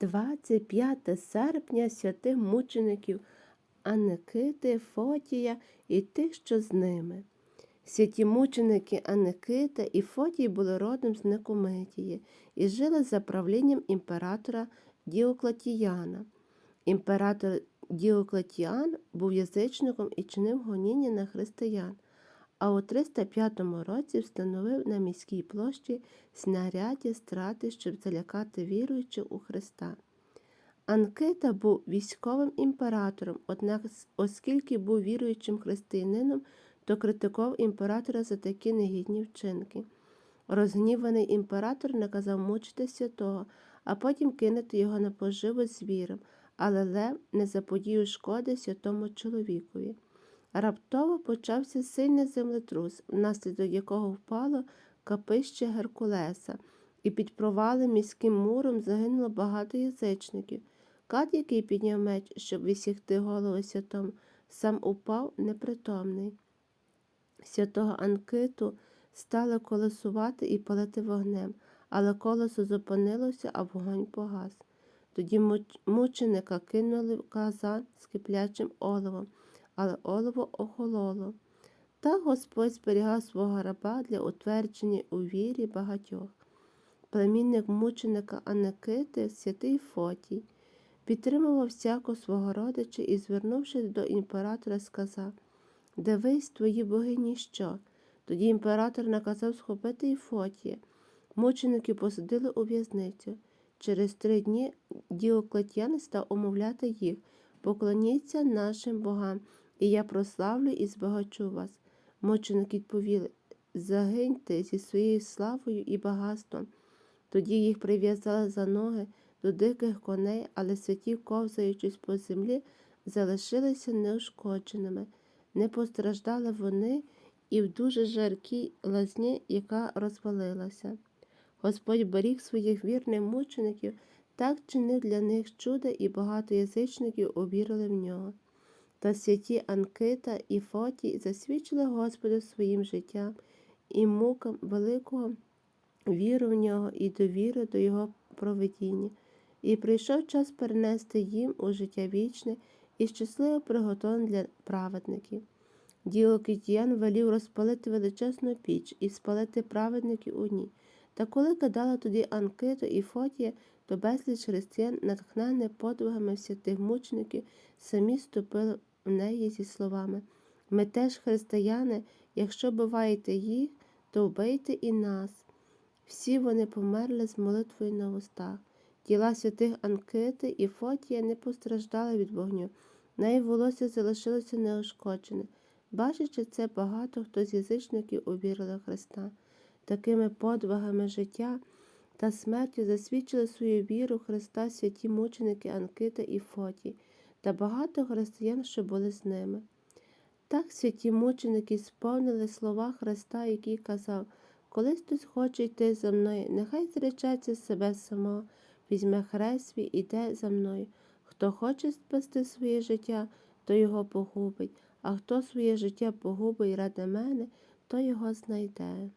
25 серпня святих мучеників Аникити, Фотія і тих, що з ними. Святі мученики Аникита і Фотій були родом з Никомедії і жили за правлінням імператора Діоклетіяна. Імператор Діоклетіан був язичником і чинив гоніння на християн, а у 305 році встановив на міській площі снаряді страти, щоб залякати віруючих у Христа. Анкита був військовим імператором, однак, оскільки був віруючим християнином, то критикував імператора за такі негідні вчинки. Розгніваний імператор наказав мучити святого, а потім кинути його на поживу звірам, але Лев не заподіяв шкоди святому чоловікові. Раптово почався сильний землетрус, внаслідок якого впало капище Геркулеса, і під провалим міським муром загинуло багато язичників. Кат, який підняв меч, щоб висягти голову святому, сам упав непритомний. Святого Анкиту стали колесувати і палити вогнем, але колесо зупинилося, а вогонь погас. Тоді мученика кинули в казан з киплячим оливом, але оливо охололо. Та Господь зберігав свого раба для утвердження у вірі багатьох. Племінник мученика Аникити, святий Фотій, підтримував всякого свого родича і, звернувшись до імператора, сказав Дивись, твої боги ніщо. Тоді імператор наказав схопити і Фотія. Мученики посадили у в'язницю. Через три дні Діоклетіан став умовляти їх поклоніться нашим богам, і я прославлю і збагачу вас. Мученики відповіли загиньте зі своєю славою і багатством. Тоді їх прив'язали за ноги до диких коней, але святі, ковзаючись по землі, залишилися неушкодженими. Не постраждали вони і в дуже жаркій лазні, яка розвалилася. Господь беріг своїх вірних мучеників, так чинив для них чуда, і багато язичників увірили в нього. Та святі Анкита і Фотій засвідчили Господу своїм життям і мукам великого віру в нього і довіри до Його проведіння. І прийшов час перенести їм у життя вічне і щасливо приготовлене для праведників. Діло Китіян велів розпалити величезну піч і спалити праведників у ній. Та коли кидала тоді Анкиту і Фотія, то безліч християн, натхнене подвигами святих мучеників, самі ступили в неї зі словами Ми теж християни, якщо буваєте їх, то вбийте і нас. Всі вони померли з молитвою на устах. Тіла святих Анкити і Фотія не постраждали від вогню, неї волосся залишилося неушкоджене. Бачачи це, багато хто з язичників увірили в Христа. Такими подвигами життя та смертю засвідчили свою віру Христа святі мученики Анкита і Фотій та багато християн, що були з ними. Так святі мученики сповнили слова Христа, який казав Колись хтось хоче йти за мною, нехай зречеться себе самого, візьме хрест свій за мною. Хто хоче спасти своє життя, то його погубить, а хто своє життя погубить ради мене, то його знайде.